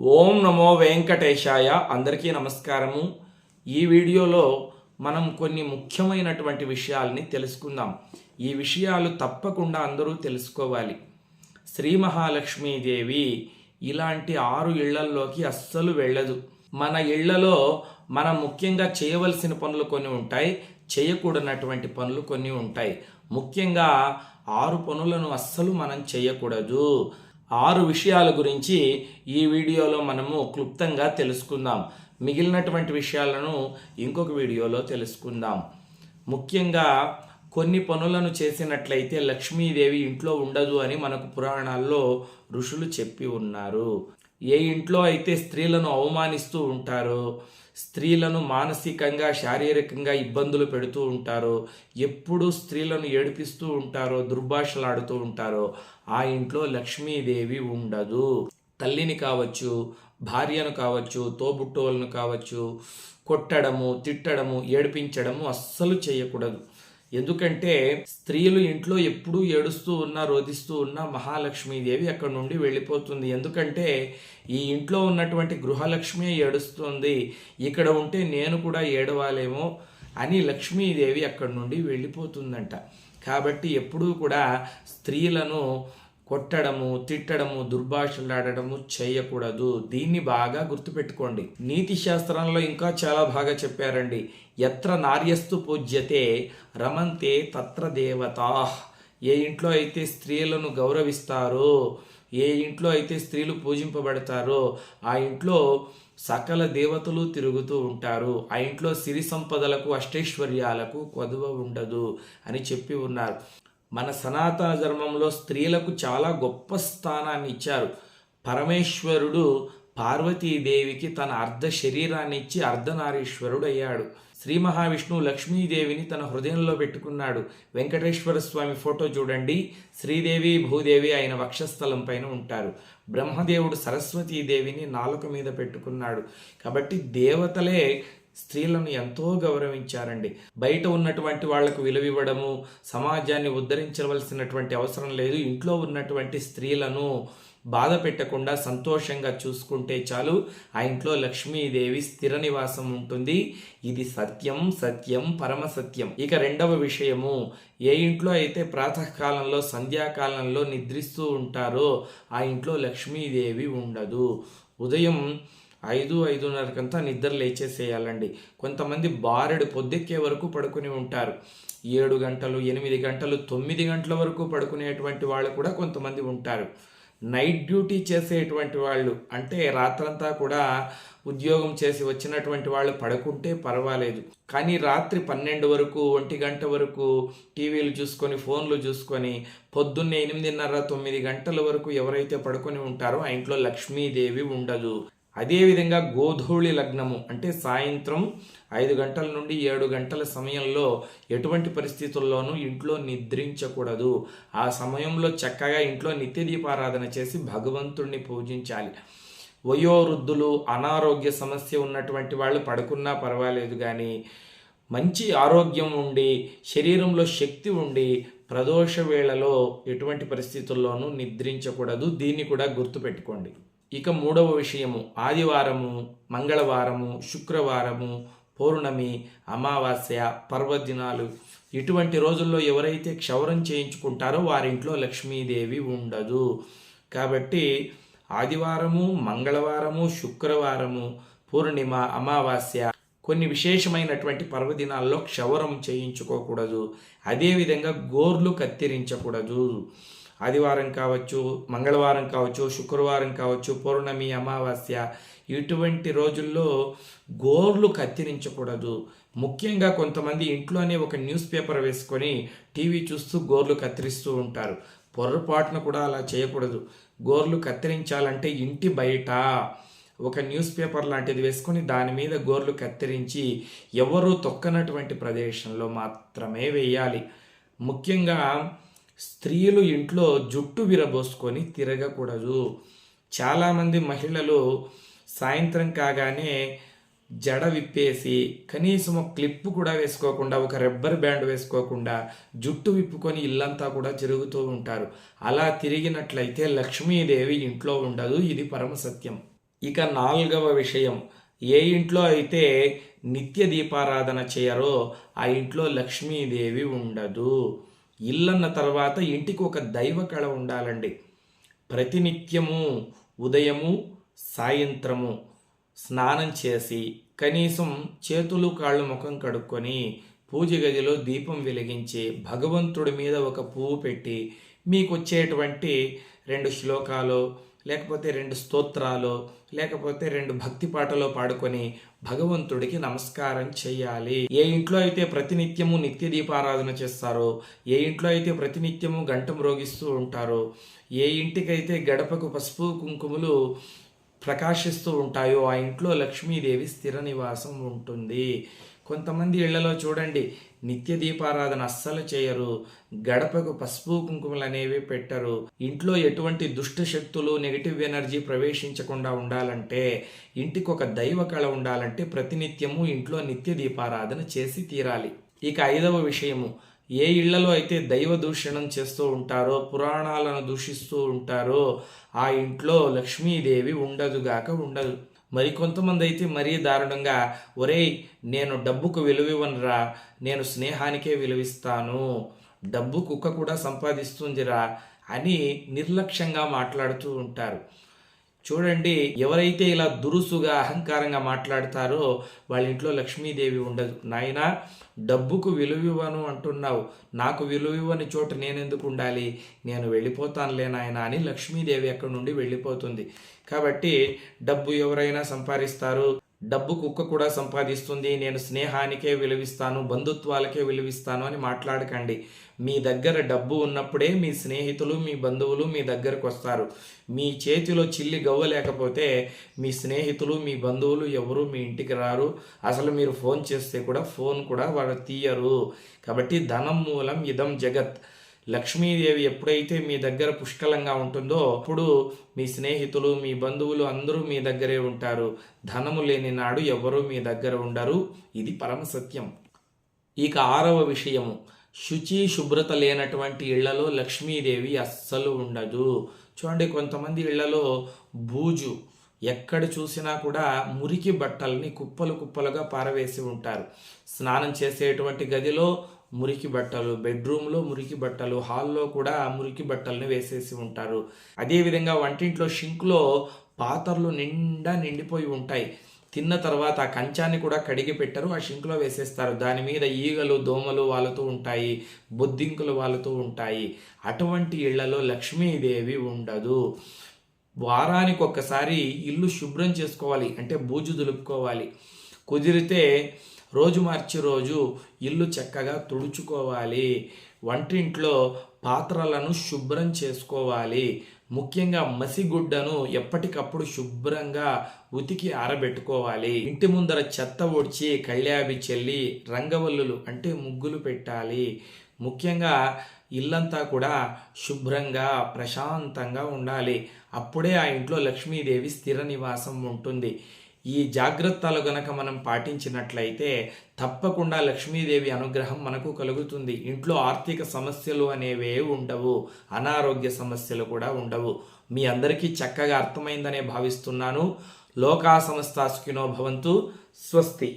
ఓం నమో వెంకటేశాయ. అందరికీ నమస్కారము. ఈ వీడియోలో మనం కొన్ని ముఖ్యమైనటువంటి విషయాల్ని తెలుసుకుందాం. ఈ విషయాలు తప్పకుండా అందరూ తెలుసుకోవాలి. శ్రీ మహాలక్ష్మీదేవి ఇలాంటి ఆరు ఇళ్ళల్లోకి అస్సలు వెళ్ళదు. మన ఇళ్ళలో మనం ముఖ్యంగా చేయవలసిన పనులు కొన్ని ఉంటాయి. చేయకూడనటువంటి పనులు కొన్ని ఉంటాయి. ముఖ్యంగా ఆరు పనులను అస్సలు మనం చేయకూడదు. ఆరు విషయాల గురించి ఈ వీడియోలో మనము క్లుప్తంగా తెలుసుకుందాం. మిగిలినటువంటి విషయాలను ఇంకొక వీడియోలో తెలుసుకుందాం. ముఖ్యంగా కొన్ని పనులను చేసినట్లయితే లక్ష్మీదేవి ఇంట్లో ఉండదు అని మనకు పురాణాల్లో ఋషులు చెప్పి ఉన్నారు. ఏ ఇంట్లో అయితే స్త్రీలను అవమానిస్తూ ఉంటారో స్త్రీలను మానసికంగా శారీరకంగా ఇబ్బందులు పెడుతూ ఉంటారో ఎప్పుడు స్త్రీలను ఏడిపిస్తూ ఉంటారో దుర్భాషలాడుతూ ఉంటారో ఆ ఇంట్లో లక్ష్మీదేవి ఉండదు. తల్లిని కావచ్చు భార్యను కావచ్చు తోబుట్టువులను కావచ్చు కొట్టడము తిట్టడము ఏడిపించడము అస్సలు చేయకూడదు. ఎందుకంటే స్త్రీలు ఇంట్లో ఎప్పుడూ ఏడుస్తూ ఉన్నా రోధిస్తూ ఉన్నా మహాలక్ష్మీదేవి అక్కడ నుండి వెళ్ళిపోతుంది. ఎందుకంటే ఈ ఇంట్లో ఉన్నటువంటి గృహలక్ష్మి ఏడుస్తుంది. ఇక్కడ ఉంటే నేను కూడా ఏడవాలేమో అని లక్ష్మీదేవి అక్కడి నుండి వెళ్ళిపోతుందంట. కాబట్టి ఎప్పుడూ కూడా స్త్రీలను కొట్టడము తిట్టడము దుర్భాషలాడడము చేయకూడదు. దీన్ని బాగా గుర్తుపెట్టుకోండి. నీతి శాస్త్రంలో ఇంకా చాలా బాగా చెప్పారండి. ఎత్ర నార్యస్తు పూజ్యతే రమంతే తత్ర దేవతా. ఏ ఇంట్లో అయితే స్త్రీలను గౌరవిస్తారో ఏ ఇంట్లో అయితే స్త్రీలు పూజింపబడతారో ఆ ఇంట్లో సకల దేవతలు తిరుగుతూ ఉంటారు. ఆ ఇంట్లో సిరి సంపదలకు అష్టైశ్వర్యాలకు కొదువ ఉండదు అని చెప్పి ఉన్నారు. మన సనాతన ధర్మంలో స్త్రీలకు చాలా గొప్ప స్థానాన్ని ఇచ్చారు. పరమేశ్వరుడు పార్వతీదేవికి తన అర్ధ శరీరాన్ని ఇచ్చి అర్ధనారీశ్వరుడు అయ్యాడు. శ్రీ మహావిష్ణువు లక్ష్మీదేవిని తన హృదయంలో పెట్టుకున్నాడు. వెంకటేశ్వర స్వామి ఫోటో చూడండి. శ్రీదేవి భూదేవి ఆయన వక్షస్థలం పైన ఉంటారు. బ్రహ్మదేవుడు సరస్వతీదేవిని నాలుక మీద పెట్టుకున్నాడు. కాబట్టి దేవతలే స్త్రీలను ఎంతో గౌరవించారండి. బయట ఉన్నటువంటి వాళ్ళకు విలువివ్వడము సమాజాన్ని ఉద్ధరించవలసినటువంటి అవసరం లేదు. ఇంట్లో ఉన్నటువంటి స్త్రీలను బాధ పెట్టకుండా సంతోషంగా చూసుకుంటే చాలు. ఆ ఇంట్లో లక్ష్మీదేవి స్థిర నివాసం ఉంటుంది. ఇది సత్యం సత్యం పరమ సత్యం. ఇక రెండవ విషయము ఏ ఇంట్లో అయితే ప్రాతకాలంలో సంధ్యాకాలంలో నిద్రిస్తూ ఉంటారో ఆ ఇంట్లో లక్ష్మీదేవి ఉండదు. ఉదయం ఐదు ఐదున్నరకంతా నిద్ర లేచేసేయాలండి. కొంతమంది బారెడు పొద్దెక్కే వరకు పడుకుని ఉంటారు. ఏడు గంటలు ఎనిమిది గంటలు తొమ్మిది గంటల వరకు పడుకునేటువంటి వాళ్ళు కూడా కొంతమంది ఉంటారు. నైట్ డ్యూటీ చేసేటువంటి వాళ్ళు అంటే రాత్రంతా కూడా ఉద్యోగం చేసి వచ్చినటువంటి వాళ్ళు పడుకుంటే పర్వాలేదు. కానీ రాత్రి పన్నెండు వరకు ఒంటి గంట వరకు టీవీలు చూసుకొని ఫోన్లు చూసుకొని పొద్దున్నే ఎనిమిదిన్నర తొమ్మిది గంటల వరకు ఎవరైతే పడుకొని ఉంటారో ఆ ఇంట్లో లక్ష్మీదేవి ఉండదు. అదేవిధంగా గోధూళి లగ్నము అంటే సాయంత్రం ఐదు గంటల నుండి ఏడు గంటల సమయంలో ఎటువంటి పరిస్థితుల్లోనూ ఇంట్లో నిద్రించకూడదు. ఆ సమయంలో చక్కగా ఇంట్లో నిత్య దీపారాధన చేసి భగవంతుణ్ణి పూజించాలి. వయోవృద్ధులు అనారోగ్య సమస్య ఉన్నటువంటి వాళ్ళు పడుకున్నా పర్వాలేదు కానీ మంచి ఆరోగ్యం ఉండి శరీరంలో శక్తి ఉండి ప్రదోష వేళలో ఎటువంటి పరిస్థితుల్లోనూ నిద్రించకూడదు. దీన్ని కూడా గుర్తుపెట్టుకోండి. ఇక మూడవ విషయము ఆదివారము మంగళవారము శుక్రవారము పౌర్ణమి అమావాస్య పర్వదినాలు. ఇటువంటి రోజుల్లో ఎవరైతే క్షవరం చేయించుకుంటారో వారింట్లో లక్ష్మీదేవి ఉండదు. కాబట్టి ఆదివారము మంగళవారము శుక్రవారము పూర్ణిమ అమావాస్య కొన్ని విశేషమైనటువంటి పర్వదినాల్లో క్షవరం చేయించుకోకూడదు. అదేవిధంగా గోర్లు కత్తిరించకూడదు. ఆదివారం కావచ్చు మంగళవారం కావచ్చు శుక్రవారం కావచ్చు పౌర్ణమి అమావాస్య ఇటువంటి రోజుల్లో గోర్లు కత్తిరించకూడదు. ముఖ్యంగా కొంతమంది ఇంట్లోనే ఒక న్యూస్ పేపర్ వేసుకొని టీవీ చూస్తూ గోర్లు కత్తిరిస్తూ ఉంటారు. పొరపాటున కూడా అలా చేయకూడదు. గోర్లు కత్తిరించాలంటే ఇంటి బయట ఒక న్యూస్ పేపర్ లాంటిది వేసుకొని దాని మీద గోర్లు కత్తిరించి ఎవరూ తొక్కనటువంటి ప్రదేశంలో మాత్రమే వేయాలి. ముఖ్యంగా స్త్రీలు ఇంట్లో జుట్టు విరబోసుకొని తిరగకూడదు. చాలామంది మహిళలు సాయంత్రం కాగానే జడ విప్పేసి కనీసం ఒక క్లిప్ కూడా వేసుకోకుండా ఒక రబ్బర్ బ్యాండ్ వేసుకోకుండా జుట్టు విప్పుకొని ఇల్లంతా కూడా తిరుగుతూ ఉంటారు. అలా తిరిగినట్లయితే లక్ష్మీదేవి ఇంట్లో ఉండదు. ఇది పరమ సత్యం. ఇక నాలుగవ విషయం. ఏ ఇంట్లో అయితే నిత్య దీపారాధన చేయరో ఆ ఇంట్లో లక్ష్మీదేవి ఉండదు. ఇల్లన్న తర్వాత ఇంటికి ఒక దైవ కళ ఉండాలండి. ప్రతినిత్యము ఉదయము సాయంత్రము స్నానం చేసి కనీసం చేతులు కాళ్ళు ముఖం కడుక్కొని పూజ గదిలో దీపం వెలిగించి భగవంతుడి మీద ఒక పువ్వు పెట్టి మీకు వచ్చేటువంటి రెండు శ్లోకాలు లేకపోతే రెండు స్తోత్రాలు లేకపోతే రెండు భక్తి పాటలో పాడుకొని భగవంతుడికి నమస్కారం చేయాలి ఏ ఇంట్లో అయితే ప్రతినిత్యము నిత్య దీపారాధన చేస్తారో ఏ ఇంట్లో అయితే ప్రతినిత్యము గంట మ్రోగిస్తూ ఉంటారో ఏ ఇంటికైతే గడపకు పసుపు కుంకుమలు ప్రకాశిస్తూ ఉంటాయో ఆ ఇంట్లో లక్ష్మీదేవి స్థిర నివాసం ఉంటుంది. కొంతమంది ఇళ్ళలో చూడండి నిత్య దీపారాధన అస్సలు చేయరు గడపకు పసుపు కుంకుమలు అనేవి పెట్టరు. ఇంట్లో ఎటువంటి దుష్ట శక్తులు నెగిటివ్ ఎనర్జీ ప్రవేశించకుండా ఉండాలంటే ఇంటికి ఒక దైవ కళ ఉండాలంటే ప్రతినిత్యము ఇంట్లో నిత్య దీపారాధన చేసి తీరాలి. ఇక ఐదవ విషయము ఏ ఇళ్ళలో అయితే దైవ దూషణం చేస్తూ ఉంటారో పురాణాలను దూషిస్తూ ఉంటారో ఆ ఇంట్లో లక్ష్మీదేవి ఉండదుగాక ఉండదు. మరి కొంతమంది అయితే మరీ దారుణంగా ఒరేయ్ నేను డబ్బుకు విలువివ్వనురా నేను స్నేహానికే విలువిస్తాను డబ్బు కుక్క కూడా సంపాదిస్తుందిరా అని నిర్లక్ష్యంగా మాట్లాడుతూ ఉంటారు. చూడండి ఎవరైతే ఇలా దురుసుగా అహంకారంగా మాట్లాడతారో వాళ్ళ ఇంట్లో లక్ష్మీదేవి ఉండదు. నాయనా డబ్బుకు విలువివ్వను అంటున్నావు. నాకు విలువివ్వని చోట నేనెందుకు ఉండాలి? నేను వెళ్ళిపోతానులే నాయన అని లక్ష్మీదేవి అక్కడి నుండి వెళ్ళిపోతుంది. కాబట్టి డబ్బు ఎవరైనా సంపాదిస్తారు. డబ్బు కుక్క కూడా సంపాదిస్తుంది నేను స్నేహానికే విలువిస్తాను బంధుత్వాలకే విలువిస్తాను అని మాట్లాడకండి. మీ దగ్గర డబ్బు ఉన్నప్పుడే మీ స్నేహితులు మీ బంధువులు మీ దగ్గరకు వస్తారు. మీ చేతిలో చిల్లి గవ్వ లేకపోతే మీ స్నేహితులు మీ బంధువులు ఎవరు మీ ఇంటికి రారు. అసలు మీరు ఫోన్ చేస్తే కూడా ఫోన్ కూడా వాళ్ళు తీయరు. కాబట్టి ధనం మూలం ఇదం జగత్. లక్ష్మీదేవి ఎప్పుడైతే మీ దగ్గర పుష్కలంగా ఉంటుందో అప్పుడు మీ స్నేహితులు మీ బంధువులు అందరూ మీ దగ్గరే ఉంటారు. ధనము లేని నాడు ఎవరూ మీ దగ్గర ఉండరు. ఇది పరమ సత్యం. ఇక ఆరవ విషయము. శుచి శుభ్రత లేనటువంటి ఇళ్ళలో లక్ష్మీదేవి అస్సలు ఉండదు. చూడండి కొంతమంది ఇళ్ళలో బూజు ఎక్కడ చూసినా కూడా మురికి బట్టల్ని కుప్పలు కుప్పలుగా పారవేసి ఉంటారు. స్నానం చేసేటువంటి గదిలో మురికి బట్టలు బెడ్రూమ్లో మురికి బట్టలు హాల్లో కూడా మురికి బట్టల్ని వేసేసి ఉంటారు. అదేవిధంగా వంటింట్లో షింక్లో పాత్రలు నిండా నిండిపోయి ఉంటాయి. తిన్న తర్వాత ఆ కంచాన్ని కూడా కడిగి పెట్టరు ఆ షింక్లో వేసేస్తారు. దాని మీద ఈగలు దోమలు వాలుతూ ఉంటాయి బొద్దింకులు వాలుతూ ఉంటాయి. అటువంటి ఇళ్ళలో లక్ష్మీదేవి ఉండదు. వారానికి ఒక్కసారి ఇల్లు శుభ్రం చేసుకోవాలి అంటే బూజు దులుపుకోవాలి. కుదిరితే రోజు మార్చి రోజు ఇల్లు చక్కగా తుడుచుకోవాలి. వంటింట్లో పాత్రలను శుభ్రం చేసుకోవాలి. ముఖ్యంగా మసిగుడ్డను ఎప్పటికప్పుడు శుభ్రంగా ఉతికి ఆరబెట్టుకోవాలి. ఇంటి ముందర చెత్త ఒడ్చి కళ్యాబి చెల్లి రంగవల్లులు అంటే ముగ్గులు పెట్టాలి. ముఖ్యంగా ఇల్లంతా కూడా శుభ్రంగా ప్రశాంతంగా ఉండాలి. అప్పుడే ఆ ఇంట్లో లక్ష్మీదేవి స్థిర నివాసం ఉంటుంది. ఈ జాగ్రత్తలు గనక మనం పాటించినట్లయితే తప్పకుండా లక్ష్మీదేవి అనుగ్రహం మనకు కలుగుతుంది. ఇంట్లో ఆర్థిక సమస్యలు అనేవే ఉండవు. అనారోగ్య సమస్యలు కూడా ఉండవు. మీ అందరికీ చక్కగా అర్థమైందనే భావిస్తున్నాను. లోకా సమస్తాసుకినో భవంతు. స్వస్తి.